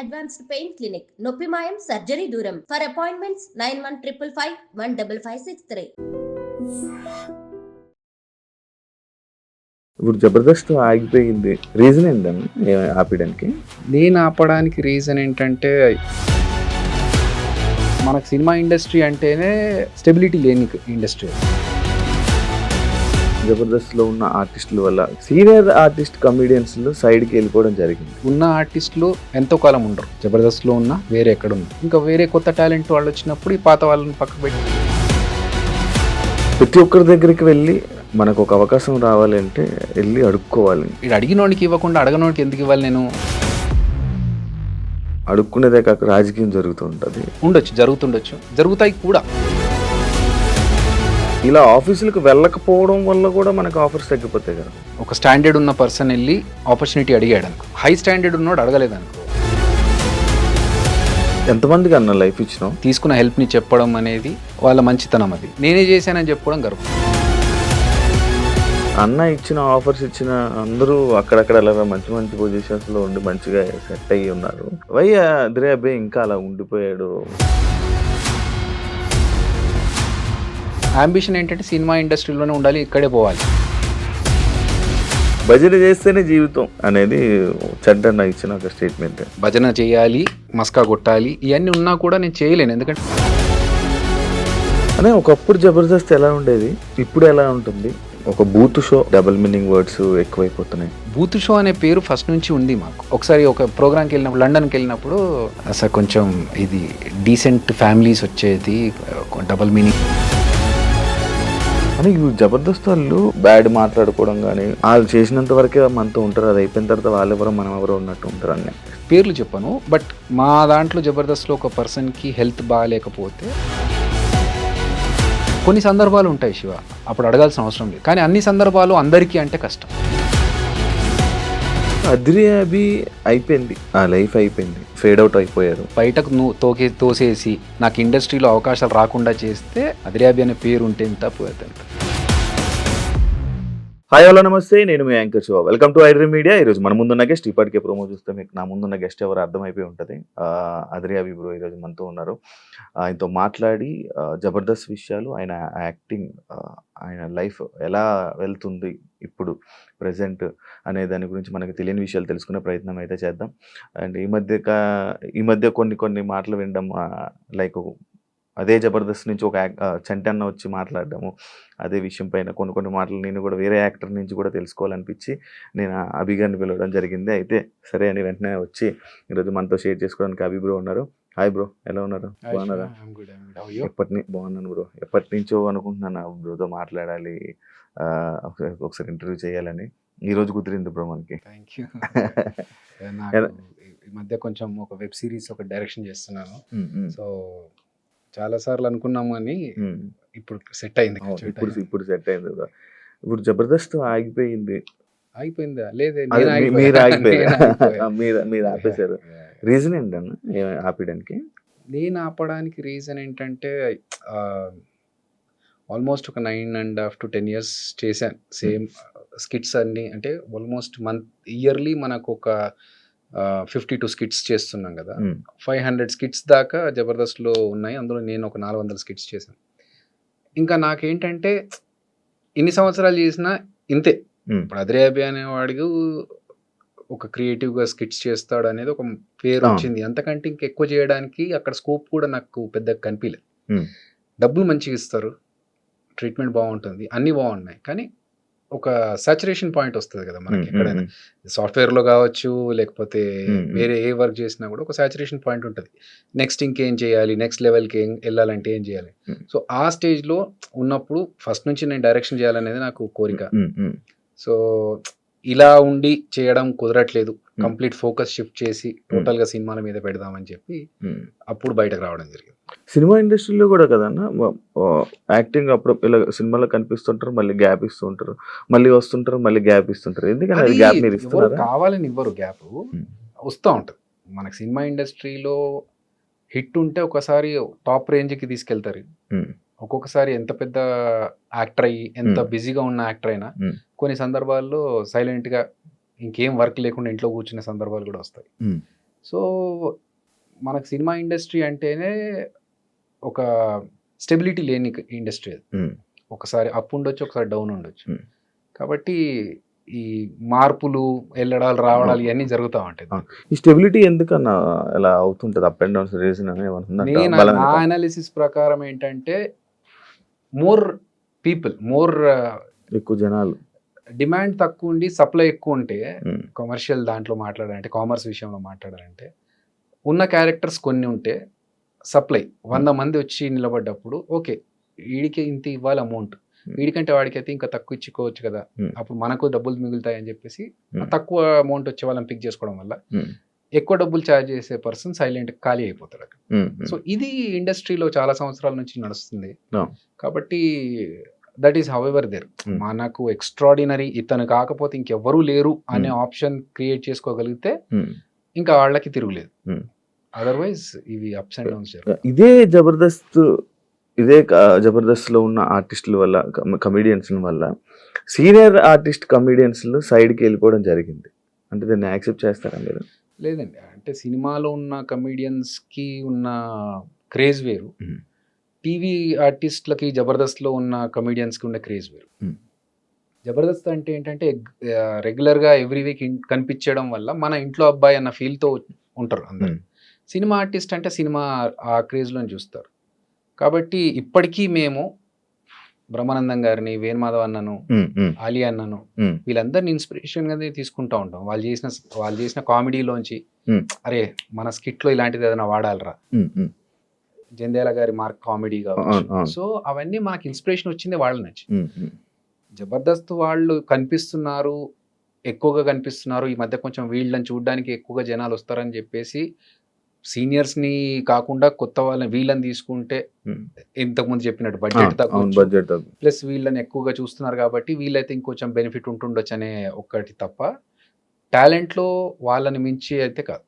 Advanced pain clinic. నొప్పి మాయం surgery దూరం. For appointments nine one triple five one double five six three. ఇప్పుడు జబర్దస్త్ ఆగిపోయింది. రీజన్ ఏంటండి ఆపేయడానికి? నేను ఆపడానికి రీజన్ ఏంటంటే మనకు సినిమా ఇండస్ట్రీ అంటేనే స్టెబిలిటీ లేని ఇండస్ట్రీ జబర్దస్త్లో ఉన్న ఆర్టిస్టుల వల్ల సీనియర్ ఆర్టిస్ట్ కమిడియన్స్ సైడ్కి వెళ్ళిపోవడం జరిగింది. ఉన్న ఆర్టిస్టులు ఎంతో కాలం ఉండరు. జబర్దస్త్లో ఉన్న వేరే ఎక్కడ ఉన్నా ఇంకా వేరే కొత్త టాలెంట్ వాళ్ళు వచ్చినప్పుడు ఈ పాత వాళ్ళని పక్కకు పెట్టి ప్రతి ఒక్కరి దగ్గరికి వెళ్ళి మనకు ఒక అవకాశం రావాలంటే వెళ్ళి అడుక్కోవాలి. వీడు అడిగినోడికి ఇవ్వకుండా అడగనోడికి ఎందుకు ఇవ్వాలి నేను? అడుక్కునేదే కాక రాజకీయం జరుగుతూ ఉంటుంది. ఉండొచ్చు జరుగుతుండొచ్చు. జరుగుతాయి కూడా. ఇలా ఆఫీసులకు వెళ్ళకపోవడం వల్ల కూడా మనకు ఆఫర్స్ తగ్గిపోతాయి కదా. ఒక స్టాండర్డ్ ఉన్న పర్సన్ వెళ్ళి ఆపర్చునిటీ అడిగాడు అనుకో హై స్టాండర్డ్ ఉన్నోడు అడగలేదు అనుకో ఎంతమందికి అన్న లైఫ్ ఇచ్చినాం తీసుకున్న హెల్ప్ని చెప్పడం అనేది వాళ్ళ మంచితనం అది. నేనే చేశానని చెప్పుకోవడం గర్వం. అన్న ఇచ్చిన ఆఫర్స్ ఇచ్చిన అందరూ అక్కడక్కడ అలా మంచి మంచి పొజిషన్స్లో ఉండి మంచిగా సెట్ అయ్యి ఉన్నారు. వై అదిరే అబ్బాయి ఇంకా అలా ఉండిపోయాడు. అంబిషన్ ఏంటంటే సినిమా ఇండస్ట్రీలోనే ఉండాలి ఇక్కడే పోవాలి. భజన చేస్తేనే జీవితం అనేది చెడ్డన్న ఇచ్చిన ఒక స్టేట్మెంట్ భజన చేయాలి మస్కా కొట్టాలి ఇవన్నీ ఉన్నా కూడా నేను చేయలేను. ఎందుకంటే అనే ఒకప్పుడు జబర్దస్త్ ఎలా ఉండేది? ఇప్పుడు ఎలా ఉంటుంది? ఒక బూత్ షో డబుల్ మీనింగ్ వర్డ్స్ ఎక్కువైపోతున్నాయి. బూత్ షో అనే పేరు ఫస్ట్ నుంచి ఉంది మాకు. ఒకసారి ఒక ప్రోగ్రామ్కి వెళ్ళినప్పుడు లండన్కి వెళ్ళినప్పుడు అసలు కొంచెం ఇది డీసెంట్ ఫ్యామిలీస్ వచ్చేది డబల్ మీనింగ్ అని ఈ జబర్దస్త్ వాళ్ళు బ్యాడ్ మాట్లాడుకోవడం కానీ వాళ్ళు చేసినంత వరకే మనతో ఉంటారు. అది అయిపోయిన తర్వాత వాళ్ళు ఎవరో మనం ఎవరో ఉన్నట్టు ఉంటారు అన్నీ. పేర్లు చెప్పను బట్ మా దాంట్లో జబర్దస్త్లో ఒక పర్సన్కి హెల్త్ బాగాలేకపోతే కొన్ని సందర్భాలు ఉంటాయి శివ. అప్పుడు అడగాల్సిన అవసరం లేదు. కానీ అన్ని సందర్భాలు అందరికీ అంటే కష్టం. అదిరి అభి అయిపోయింది. ఆ లైఫ్ అయిపోయింది. ఫేడ్ అవుట్ అయిపోయారు. బయటకు నువ్వు తోకే తోసేసి నాకు ఇండస్ట్రీలో అవకాశాలు రాకుండా చేస్తే అదిరాబి అనే పేరు ఉంటే ఎంత పోతే హాయ్ హలో నమస్తే. నేను మీ anchor Shiva. Welcome to iDream media ఈరోజు మన ముందున్న గెస్ట్ ఇప్పటికే ప్రోమో చూస్తే మీకు నా ముందున్న గెస్ట్ ఎవరు అర్థమైపోయి ఉంటుంది. అదిరి అభి బ్రో ఈరోజు మనతో ఉన్నారు. ఆయనతో మాట్లాడి జబర్దస్త్ విషయాలు ఆయన యాక్టింగ్ ఆయన లైఫ్ ఎలా వెళ్తుంది ఇప్పుడు ప్రజెంట్ అనే దాని గురించి మనకు తెలియని విషయాలు తెలుసుకునే ప్రయత్నం అయితే చేద్దాం. అండ్ ఈ మధ్య ఈ మధ్య కొన్ని కొన్ని మాటలు వినడం లైక్ అదే జబర్దస్త్ నుంచి ఒక చంటన్న వచ్చి మాట్లాడడము అదే విషయం పైన కొన్ని కొన్ని మాటలు నేను కూడా వేరే యాక్టర్ నుంచి కూడా తెలుసుకోవాలనిపించి నేను ఆ అభిగారిని పిలవడం జరిగింది. అయితే సరే అని వెంటనే వచ్చి ఈరోజు మనతో షేర్ చేసుకోవడానికి అభి బ్రో ఉన్నారు. హాయ్ బ్రో ఎలా ఉన్నారు? బాగున్నారా? ఎప్పటి బాగున్నాను బ్రో. ఎప్పటి నుంచో అనుకుంటున్నాను బ్రోతో మాట్లాడాలి ఒకసారి ఒకసారి ఇంటర్వ్యూ చేయాలని. ఈ రోజు కుదిరింది బ్రో మనకి. థ్యాంక్ యూ నాకు ఈ మధ్య కొంచెం ఒక వెబ్ సిరీస్ ఒక డైరెక్షన్ చేస్తున్నాను. సో చాలా సార్లు అనుకున్నాము అని ఉమ్. ఇప్పుడు సెట్ అయింది ఇప్పుడు. ఇప్పుడు సెట్ అయింది ఇప్పుడు జబర్దస్త్ ఆగిపోయింది అయిపోయిందా లేదే. మీరు ఆగిపోయారు. మీరు మీరు ఆపేశారు. రీజన్ ఏంటన్న ఆపేయడానికి నేను ఆపడానికి రీజన్ ఏంటంటే ఆల్మోస్ట్ ఒక nine and half to ten years చేశాను సేమ్ స్కిట్స్ అన్ని అంటే ఆల్మోస్ట్ మంత్ ఇయర్లీ మనకు ఒక ఫిఫ్టీ టూ స్కిట్స్ చేస్తున్నాం కదా. ఫైవ్ హండ్రెడ్ స్కిట్స్ దాకా జబర్దస్త్లో ఉన్నాయి. అందులో నేను ఒక నాలుగు వందల స్కిట్స్ చేశాను. ఇంకా నాకేంటంటే ఇన్ని సంవత్సరాలు చేసినా ఇంతే. ఉమ్, ఇప్పుడు అదిరేబి అనేవాడు ఒక క్రియేటివ్గా స్కిట్స్ చేస్తాడు అనేది ఒక పేరు ఆ. వచ్చింది. అంతకంటే ఇంకెక్కువ చేయడానికి అక్కడ స్కోప్ కూడా నాకు పెద్దగా కనిపించలేదు Hmm. డబ్బులు మంచిగా ఇస్తారు. ట్రీట్మెంట్ బాగుంటుంది. అన్నీ బాగున్నాయి. కానీ ఒక సాచురేషన్ పాయింట్ వస్తుంది కదా మనకి ఎక్కడైనా. సాఫ్ట్వేర్లో కావచ్చు లేకపోతే. వేరే ఏ వర్క్ చేసినా కూడా ఒక సాచురేషన్ పాయింట్ ఉంటుంది నెక్స్ట్ ఇంకేం చేయాలి నెక్స్ట్ లెవెల్కి ఏం వెళ్ళాలంటే ఏం చేయాలి. సో ఆ స్టేజ్లో ఉన్నప్పుడు ఫస్ట్ నుంచి నేను డైరెక్షన్ చేయాలనేది నాకు కోరిక సో ఇలా ఉండి చేయడం కుదరట్లేదు. కంప్లీట్ ఫోకస్ షిఫ్ట్ చేసి టోటల్గా సినిమాల మీద పెడదామని చెప్పి. అప్పుడు బయటకు రావడం జరిగింది. సినిమా ఇండస్ట్రీలో కూడా కదన్న యాక్టింగ్ అప్పుడు ఇలా సినిమాలో కనిపిస్తుంటారు మళ్ళీ గ్యాప్ ఇస్తుంటారు మళ్ళీ వస్తుంటారు మళ్ళీ గ్యాప్ ఇస్తుంటారు. ఎందుకంటే గ్యాప్ మీరు ఇస్తున్నారా? కావాలని ఇవ్వరు గ్యాప్. వస్తూ ఉంటుంది. మనకి సినిమా ఇండస్ట్రీలో హిట్ ఉంటే ఒకసారి టాప్ రేంజ్కి తీసుకెళ్తారు. ఒక్కొక్కసారి ఎంత పెద్ద యాక్టర్ అయ్యి ఎంత. బిజీగా ఉన్న యాక్టర్ అయినా. కొన్ని సందర్భాల్లో silent గా ఇంకేం వర్క్ లేకుండా ఇంట్లో కూర్చునే సందర్భాలు కూడా వస్తాయి. సో మనకు సినిమా ఇండస్ట్రీ అంటేనే ఒక స్టెబిలిటీ లేని ఇండస్ట్రీ అది. ఒకసారి అప్ ఉండొచ్చు ఒకసారి డౌన్ ఉండొచ్చు. కాబట్టి ఈ మార్పులు వెళ్ళడాలు రావడాలు ఇవన్నీ జరుగుతూ ఉంటాయి. ఈ స్టెబిలిటీ ఎందుకన్నా ఇలా అవుతుంటది అప్ అండ్ డౌన్స్ రీజన్? నేను నా. అనాలిసిస్ ప్రకారం ఏంటంటే మోర్ పీపుల్ మోర్ ఎక్కువ జనాలు. డిమాండ్ తక్కువ ఉండి సప్లై ఎక్కువ ఉంటే కమర్షియల్ దాంట్లో మాట్లాడాలంటే కామర్స్ విషయంలో మాట్లాడాలంటే ఉన్న క్యారెక్టర్స్ కొన్ని ఉంటే సప్లై వంద మంది వచ్చి నిలబడ్డప్పుడు ఓకే వీడికి ఇంత ఇవ్వాలి అమౌంట్ వీడికంటే వాడికి అయితే ఇంకా తక్కువ ఇచ్చుకోవచ్చు కదా. Hmm. అప్పుడు మనకు డబ్బులు మిగులుతాయి అని చెప్పేసి Hmm. తక్కువ అమౌంట్ వచ్చే వాళ్ళని పిక్ చేసుకోవడం వల్ల ఎక్కువ డబ్బులు ఛార్జ్ చేసే పర్సన్ సైలెంట్ ఖాళీ అయిపోతాడు అక్కడ. సో ఇది ఇండస్ట్రీలో చాలా సంవత్సరాల నుంచి నడుస్తుంది. కాబట్టి that is however there Hmm. మనకు ఎక్స్ట్రాడినరీ ఇతను కాకపోతే ఇంకెవ్వరూ లేరు అనే. ఆప్షన్ క్రియేట్ చేసుకోగలిగితే. ఇంకా వాళ్ళకి తిరుగులేదు. అదర్వైజ్ ఇవి అప్స్ అండ్ డౌన్స్ ఇదే జబర్దస్త్ ఇదే క- జబర్దస్త్లో ఉన్న ఆర్టిస్టుల వల్ల కమిడియన్స్ వల్ల సీనియర్ ఆర్టిస్ట్ కమిడియన్స్ సైడ్కి వెళ్ళిపోవడం జరిగింది అంటే దాన్ని యాక్సెప్ట్ చేస్తారా మీరు లేదండి అంటే సినిమాలో ఉన్న comedians కి ఉన్న క్రేజ్ వేరు. టీవీ ఆర్టిస్ట్లకి జబర్దస్త్లో ఉన్న comedians కి ఉన్న క్రేజ్ వేరు. జబర్దస్త్ అంటే ఏంటంటే రెగ్యులర్గా ఎవ్రీ వీక్ కనిపించడం వల్ల మన ఇంట్లో అబ్బాయి అన్న ఫీల్తో ఉంటారు అందరు. సినిమా ఆర్టిస్ట్ అంటే సినిమా ఆ క్రేజ్లో చూస్తారు కాబట్టి ఇప్పటికీ మేము బ్రహ్మానందం గారిని వేణుమాధవ్ అన్నను ఆలి అన్నను వీళ్ళందరిని ఇన్స్పిరేషన్గా తీసుకుంటా ఉంటాం వాళ్ళు చేసిన వాళ్ళు చేసిన కామెడీలోంచి. అరే మన skit లో ఇలాంటిది ఏదైనా వాడాలరా. జంధ్యాల గారి మార్క్ కామెడీ కావచ్చు. సో అవన్నీ మనకి ఇన్స్పిరేషన్ వచ్చింది వాళ్ళ నుంచి. జబర్దస్త్ వాళ్ళు కనిపిస్తున్నారు ఎక్కువగా కనిపిస్తున్నారు ఈ మధ్య కొంచెం వీళ్ళని చూడడానికి ఎక్కువగా జనాలు వస్తారని చెప్పేసి సీనియర్స్ని కాకుండా కొత్త వాళ్ళని వీళ్ళని తీసుకుంటే ఉమ్. ఇంతకు ముందు చెప్పినట్టు బడ్జెట్ బడ్జెట్ ప్లస్ వీళ్ళని ఎక్కువగా చూస్తున్నారు కాబట్టి వీళ్ళైతే ఇంకొంచెం బెనిఫిట్ ఉంటుండొచ్చు అనే ఒక్కటి తప్ప టాలెంట్లో వాళ్ళని మించి అయితే కాదు.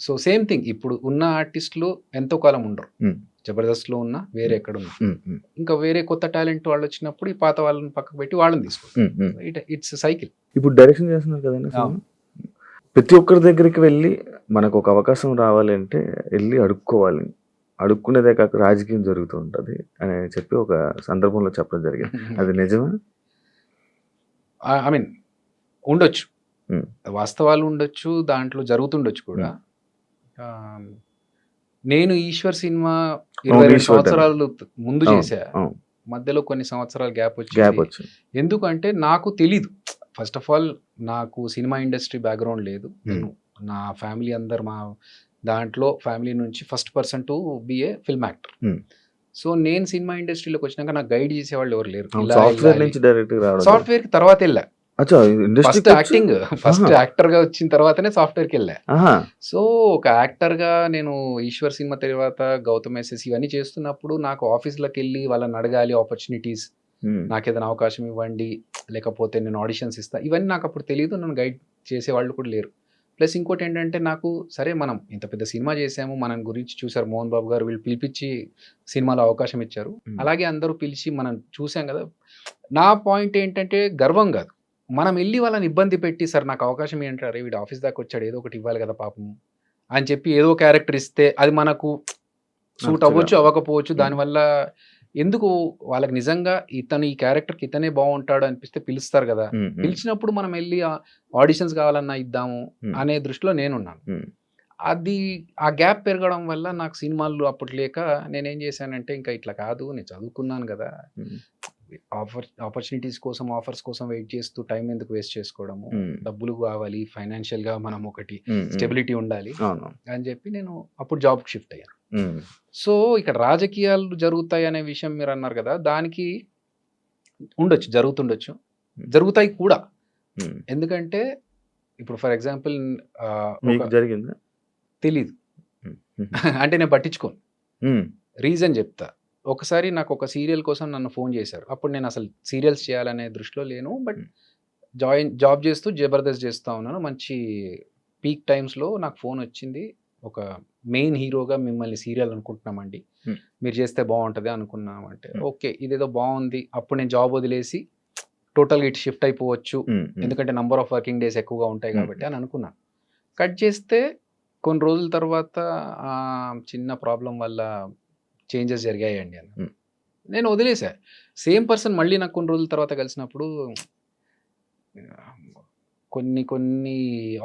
సో సేమ్ థింగ్ ఇప్పుడు ఉన్న ఆర్టిస్టులు ఎంతో కాలం ఉండరు. జబర్దస్త్లో ఉన్నా వేరే ఎక్కడ ఉన్నా. ఇంకా వేరే కొత్త టాలెంట్ వాళ్ళు వచ్చినప్పుడు ఈ పాత వాళ్ళని పక్కకు పెట్టి వాళ్ళని తీసుకుంటారు. It's cycle. ఇప్పుడు డైరెక్షన్ చేస్తున్నారు కదండి. ప్రతి ఒక్కరి దగ్గరికి వెళ్ళి మనకు ఒక అవకాశం రావాలి అంటే వెళ్ళి అడుక్కోవాలి. అడుక్కునేదే కాక రాజకీయం జరుగుతూ ఉంటుంది అని చెప్పి ఒక సందర్భంలో చెప్పడం జరిగింది. అది నిజమా? ఐ మీన్ ఉండొచ్చు. వాస్తవాలు ఉండొచ్చు దాంట్లో జరుగుతుండొచ్చు కూడా. నేను ఈశ్వర్ సినిమా ఇరవై సంవత్సరాలు ముందు చేశా. మధ్యలో కొన్ని సంవత్సరాల గ్యాప్ వచ్చింది. ఎందుకంటే నాకు తెలీదు. ఫస్ట్ ఆఫ్ ఆల్ నాకు సినిమా ఇండస్ట్రీ బ్యాక్గ్రౌండ్ లేదు. నేను నా ఫ్యామిలీ అందరు మా దాంట్లో ఫ్యామిలీ నుంచి first person to be a film actor. Hmm. So నేను సినిమా ఇండస్ట్రీలోకి వచ్చినాక నాకు గైడ్ చేసేవాళ్ళు ఎవరు లేరు. సాఫ్ట్వేర్ నుంచి డైరెక్ట్ సాఫ్ట్వేర్కి తర్వాత వెళ్ళా. First acting first. యాక్టర్గా వచ్చిన తర్వాతనే సాఫ్ట్వేర్కి వెళ్ళా సో ఒక యాక్టర్గా నేను ఈశ్వర్ సినిమా తర్వాత గౌతమ్ ఎస్ఎస్ ఇవన్నీ చేస్తున్నప్పుడు నాకు ఆఫీస్లోకి వెళ్ళి వాళ్ళని అడగాలి ఆపర్చునిటీస్ నాకు ఏదైనా అవకాశం ఇవ్వండి లేకపోతే నేను ఆడిషన్స్ ఇస్తా ఇవన్నీ నాకు అప్పుడు తెలియదు నన్ను గైడ్ చేసే వాళ్ళు కూడా లేరు ప్లస్ ఇంకోటి ఏంటంటే నాకు సరే మనం ఇంత పెద్ద సినిమా చేసాము మన గురించి చూసారు మోహన్ బాబు గారు వీళ్ళు పిలిపించి సినిమాలో అవకాశం ఇచ్చారు Hmm. అలాగే అందరూ పిలిచి మనం చూసాం కదా నా పాయింట్ ఏంటంటే గర్వం కాదు మనం వెళ్ళి వాళ్ళని ఇబ్బంది పెట్టి సార్ నాకు అవకాశం ఏంటారు వీడు ఆఫీస్ దాకా వచ్చాడు ఏదో ఒకటి ఇవ్వాలి కదా పాపం అని చెప్పి ఏదో క్యారెక్టర్ ఇస్తే అది మనకు సూట్? అవ్వచ్చు అవ్వకపోవచ్చు Hmm. దానివల్ల ఎందుకు వాళ్ళకి నిజంగా ఇతను ఈ క్యారెక్టర్కి ఇతనే బాగుంటాడు అనిపిస్తే పిలుస్తారు కదా. పిలిచినప్పుడు మనం వెళ్ళి ఆడిషన్స్ కావాలన్నా ఇద్దాము. అనే దృష్టిలో నేనున్నాను. అది ఆ గ్యాప్ పెరగడం వల్ల నాకు సినిమాలు అప్పుడు లేక నేనేం చేశానంటే ఇంకా ఇట్లా కాదు నేను చదువుకున్నాను కదా. ఆఫర్ ఆపర్చునిటీస్ కోసం ఆఫర్స్ కోసం వెయిట్ చేస్తూ టైం ఎందుకు వేస్ట్ చేసుకోవడము? డబ్బులు కావాలి financial గా మనం ఒకటి. స్టెబిలిటీ ఉండాలి అని చెప్పి నేను అప్పుడు జాబ్కి షిఫ్ట్ అయ్యాను. సో ఇక్కడ రాజకీయాలు జరుగుతాయి అనే విషయం మీరు అన్నారు కదా దానికి ఉండొచ్చు జరుగుతుండొచ్చు. జరుగుతాయి కూడా. ఉమ్. ఎందుకంటే ఇప్పుడు ఫర్ ఎగ్జాంపుల్ జరిగిందా? తెలీదు. అంటే నేను పట్టించుకోను. రీజన్ చెప్తా. ఒకసారి నాకు ఒక సీరియల్ కోసం నన్ను ఫోన్ చేశారు. అప్పుడు నేను అసలు సీరియల్స్ చేయాలనే దృష్టిలో లేను బట్ Hmm. జాయిన్ జాబ్ చేస్తూ జబర్దస్త్ చేస్తూ ఉన్నాను. మంచి పీక్ టైమ్స్లో నాకు ఫోన్ వచ్చింది. ఒక మెయిన్ హీరోగా మిమ్మల్ని సీరియల్ అనుకుంటున్నామండి Hmm. మీరు చేస్తే బాగుంటుంది అనుకున్నామంటే Hmm. ఓకే ఇదేదో బాగుంది అప్పుడు నేను జాబ్ వదిలేసి టోటల్గా ఇటు షిఫ్ట్ అయిపోవచ్చు ఉమ్. ఎందుకంటే నంబర్ ఆఫ్ వర్కింగ్ డేస్ ఎక్కువగా ఉంటాయి Hmm. కాబట్టి అని అనుకున్నాను కట్ చేస్తే కొన్ని రోజుల తర్వాత చిన్న ప్రాబ్లం వల్ల చేంజెస్ జరిగాయండి అని Hmm. నేను వదిలేసా సేమ్ పర్సన్ మళ్ళీ నాకు కొన్ని రోజుల తర్వాత కలిసినప్పుడు కొన్ని కొన్ని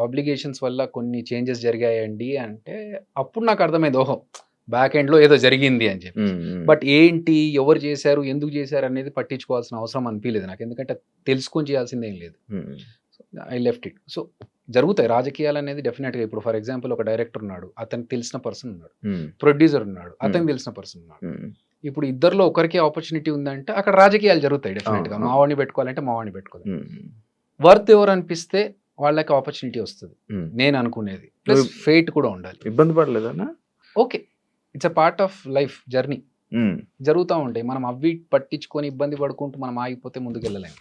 ఆబ్లిగేషన్స్ వల్ల కొన్ని చేంజెస్ జరిగాయండి అంటే అప్పుడు నాకు అర్థమైంది ఓహో బ్యాక్ ఎండ్లో ఏదో జరిగింది అని చెప్పి. బట్ ఏంటి ఎవరు చేశారు ఎందుకు చేశారు అనేది పట్టించుకోవాల్సిన అవసరం అనిపించలేదు నాకు. ఎందుకంటే తెలుసుకొని చేయాల్సింది ఏం లేదు. ఐ లెఫ్ట్ ఇట్ సో జరుగుతాయి రాజకీయాలు అనేది డెఫినెట్గా ఇప్పుడు ఫర్ ఎగ్జాంపుల్ ఒక డైరెక్టర్ ఉన్నాడు అతనికి తెలిసిన పర్సన్ ఉన్నాడు. ప్రొడ్యూసర్ ఉన్నాడు అతనికి తెలిసిన పర్సన్ ఉన్నాడు. ఇప్పుడు ఇద్దరిలో ఒకరికి ఆపర్చునిటీ ఉందంటే అక్కడ రాజకీయాలు జరుగుతాయి డెఫినెట్గా. మావాడిని పెట్టుకోవాలంటే మావాడిని పెట్టుకోవాలి. వర్త్ ఎవరు అనిపిస్తే వాళ్ళకి ఆపర్చునిటీ వస్తుంది. నేను అనుకునేది. ప్లస్ ఫేట్ కూడా ఉండాలి. ఇబ్బంది పడలేదన్నా okay. It's a part of life journey. జరుగుతూ ఉంటాయి. మనం అవి పట్టించుకొని ఇబ్బంది పడుకుంటూ మనం ఆగిపోతే ముందుకు వెళ్ళలేము